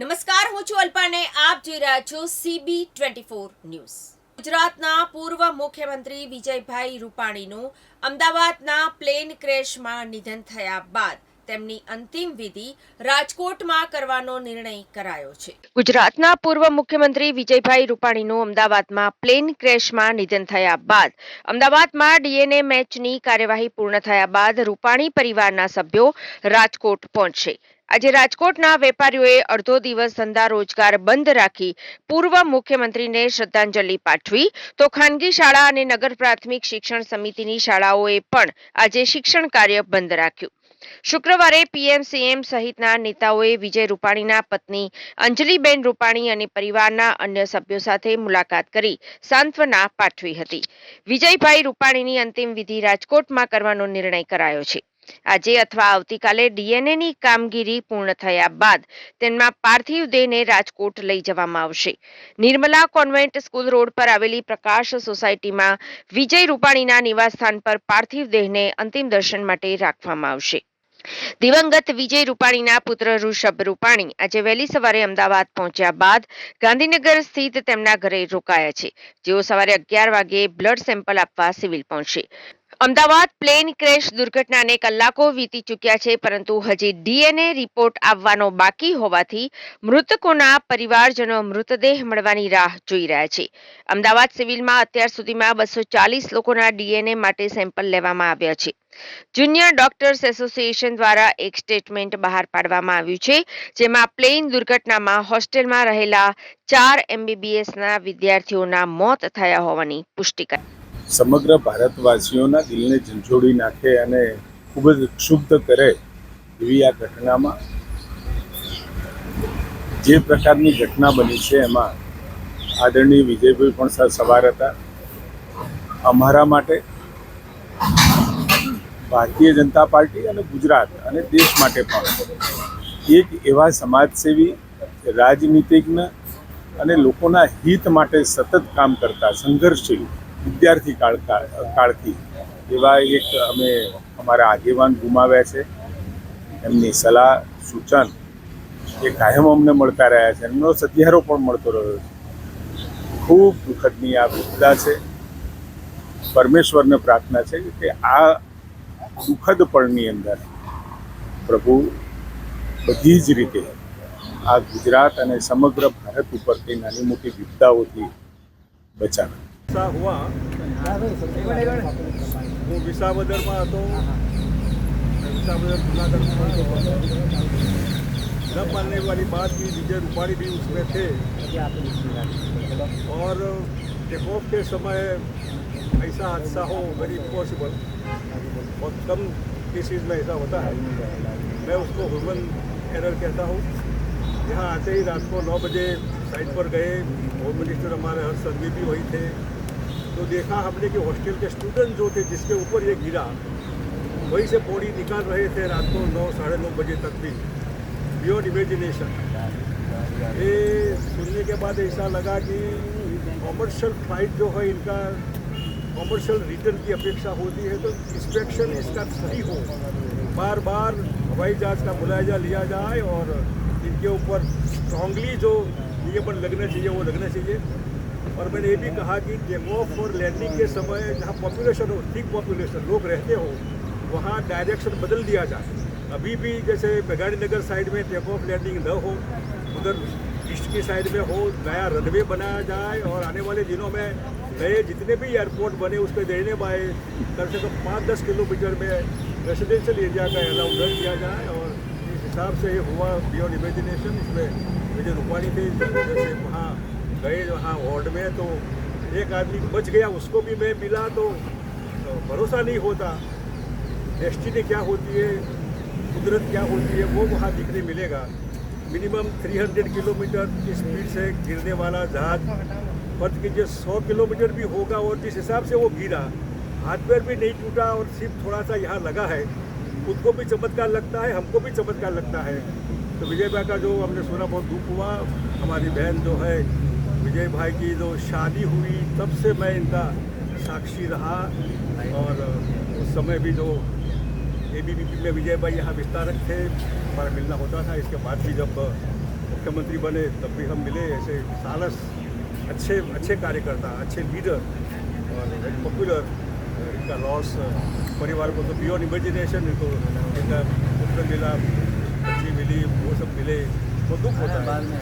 નમસ્કાર, હું છું અલ્પાને. આપ જોઈ રહ્યા છો સીબી ટ્વેન્ટી ફોર ન્યૂઝ. ગુજરાતના પૂર્વ મુખ્યમંત્રી વિજયભાઈ રૂપાણીનું અમદાવાદના પ્લેન ક્રેશમાં નિધન થયા બાદ તેમની અંતિમ વિધિ રાજકોટમાં કરવાનો નિર્ણય કરાયો છે. ગુજરાતના પૂર્વ મુખ્યમંત્રી વિજયભાઈ રૂપાણીનું અમદાવાદમાં પ્લેન ક્રેશમાં નિધન થયા બાદ, અમદાવાદમાં ડીએનએ મેચની કાર્યવાહી પૂર્ણ થયા બાદ રૂપાણી પરિવારના સભ્યો રાજકોટ પહોંચશે આજે રાજકોટના વેપારીઓએ અડધો દિવસ ધંધા રોજગાર બંધ રાખી પૂર્વ મુખ્યમંત્રીને શ્રદ્ધાંજલિ પાઠવી. તો ખાનગી શાળા અને નગર પ્રાથમિક શિક્ષણ સમિતિની શાળાઓએ પણ આજે શિક્ષણ કાર્ય બંધ રાખ્યું. શુક્રવારે પીએમ, સીએમ સહિતના નેતાઓએ વિજય રૂપાણીના પત્ની, અંજલિબેન રૂપાણી અને પરિવારના અન્ય સભ્યો સાથે મુલાકાત કરી સાંત્વના પાઠવી હતી. વિજયભાઈ રૂપાણીની અંતિમ વિધિ રાજકોટમાં કરવાનો નિર્ણય કરાયો છે. આજે અથવા આવતીકાલે ડીએનએની કામગીરી પૂર્ણ થયા બાદ તેમના પાર્થિવ દેહને રાજકોટ લઈ જવામાં આવશે. નિર્મલા કોન્વેન્ટ સ્કૂલ રોડ પર આવેલી પ્રકાશ સોસાયટીમાં વિજય રૂપાણીના નિવાસસ્થાન પર પાર્થિવ દેહને અંતિમ દર્શન માટે રાખવામાં આવશે. દિવંગત વિજય રૂપાણીના પુત્ર ઋષભ રૂપાણી આજે વહેલી સવારે અમદાવાદ પહોંચ્યા બાદ ગાંધીનગર સ્થિત તેમના ઘરે રોકાયા છે. જેઓ સવારે અગિયાર વાગે બ્લડ સેમ્પલ આપવા સિવિલ પહોંચશે અમદાવાદ પ્લેન ક્રેશ દુર્ઘટનાને કલાકો વીતી ચૂક્યા છે, પરંતુ હજી ડીએનએ રિપોર્ટ આવવાનો બાકી હોવાથી મૃતકોના પરિવારજનો મૃતદેહ મળવાની રાહ જોઈ રહ્યા છે. અમદાવાદ સિવિલમાં અત્યાર સુધીમાં બસો ચાલીસ લોકોના ડીએનએ માટે સેમ્પલ લેવામાં આવ્યા છે. જુનિયર ડોક્ટર્સ એસોસિએશન દ્વારા એક સ્ટેટમેન્ટ બહાર પાડવામાં આવ્યું છે, જેમાં પ્લેન દુર્ઘટનામાં હોસ્ટેલમાં રહેલા ચાર એમબીબીએસના વિદ્યાર્થીઓના મોત થયા હોવાની પુષ્ટિ કરી. સમગ્ર ભારતવાસીઓના દિલને ઝંઝોડી નાખે અને ખૂબ જ ક્ષુબ્ધ કરે એવી આ ઘટનામાં. જે પ્રકારની ઘટના બની છે એમાં આદરણીય વિજયભાઈ પણ સવાર હતા. અમારા માટે ભારતીય જનતા પાર્ટી અને ગુજરાત અને દેશ માટે પણ એક એવા સમાજસેવી, રાજનીતિજ્ઞ અને લોકોના હિત માટે સતત કામ કરતા સંઘર્ષશીલ વિદ્યાર્થી કાળ કાળ- કાળથી. એવા એક અમે અમારા આગેવાન ગુમાવ્યા છે. એમની સલાહ, સૂચન એ કાયમ અમને મળતા રહ્યા છે. એમનો સધિયારો પણ મળતો રહ્યો છે. ખૂબ દુઃખદની આ વિપદા છે. પરમેશ્વરને પ્રાર્થના છે કે આ દુઃખદ પળની અંદર પ્રભુ બધી જ રીતે આ ગુજરાત અને સમગ્ર ભારત ઉપર કઈ નાની મોટી વિપદાઓથી બચાવે. सा हुआ હું વિસાવદરમાં હતો विसावदर जूनागढ़ न मानने वाली बात की विजय रूपाणी भी उसमें थे और टेक ऑफ के समय ऐसा हादसा हो वेरी इम्पॉसिबल बहुत कम केसेज में ऐसा होता है मैं उसको ह्यूमन एरर कहता हूँ यहाँ आते ही रात को नौ बजे साइट पर गए होम मिनिस्टर हमारे हर्ष संघवी भी वही थे तो देखा हमने कि हॉस्टल के स्टूडेंट जो थे, जिसके ऊपर ये गिरा, वहीं से बॉडी निकाल रहे थे रात को नौ, साढ़े नौ बजे तक भी बियॉन्ड इमेजिनेशन ये सुनने के बाद ऐसा लगा कि कॉमर्शियल फ़्लाइट जो है, इनका कॉमर्शियल रिटर्न की अपेक्षा होती है तो इंस्पेक्शन इसका सही हो। बार बार हवाई जहाज़ का मुलायजा लिया जाए और इनके ऊपर स्ट्रांगली जो नियमन लगना चाहिए, वो लगना चाहिए। और मैंने ये भी कहा कि ऑफ़ और लैंडिंग के समय जहाँ पॉपुलेशन हो थिक पॉपुलेशन लोग रहते हो, वहाँ डायरेक्शन बदल दिया जाए अभी भी जैसे बेगाड़ी नगर साइड में टेक ऑफ़ लैंडिंग न हो, उधर ईस्ट की साइड में हो, नया रनवे बनाया जाए और आने वाले दिनों में नए जितने भी एयरपोर्ट बने उस पर देने बाए कम से कम पाँच दस किलोमीटर में रेसिडेंशियल एरिया का अलाउ न किया जाए और इस हिसाब से हुआ बियॉन्ड इमेजिनेशन इसमें विजय रूपाणी थे। वहाँ गए वहाँ वार्ड में तो एक आदमी बच गया उसको भी मैं मिला तो, तो भरोसा नहीं होता। डेस्टिनी क्या होती है कुदरत क्या होती है वो वहाँ दिखने मिलेगा। मिनिमम 300 किलोमीटर की स्पीड से गिरने वाला जहाज़ पथ कीजिए 100 किलोमीटर भी होगा और जिस हिसाब से वो गिरा हाथ पैर भी नहीं टूटा और सिर्फ़ थोड़ा सा यहाँ लगा है खुद को भी चमत्कार लगता है हमको भी चमत्कार लगता है। तो विजय भाई का जो हमने सुना बहुत दुख हुआ। हमारी बहन जो है विजय भाई की जो शादी हुई, तब से मैं इनका साक्षी रहा और उस समय भी जो ए बी में विजय भाई यहाँ विस्तारक थे, हमारा मिलना होता था। इसके बाद भी जब मुख्यमंत्री बने, तब भी हम मिले ऐसे सालस, अच्छे अच्छे कार्यकर्ता, अच्छे लीडर और वेरी पॉपुलर इनका लॉस परिवार को तो बियॉन्ड इमेजिनेशन इनको इनका पुत्र मिला, बच्ची मिली, वो सब मिले वो दुख होता है।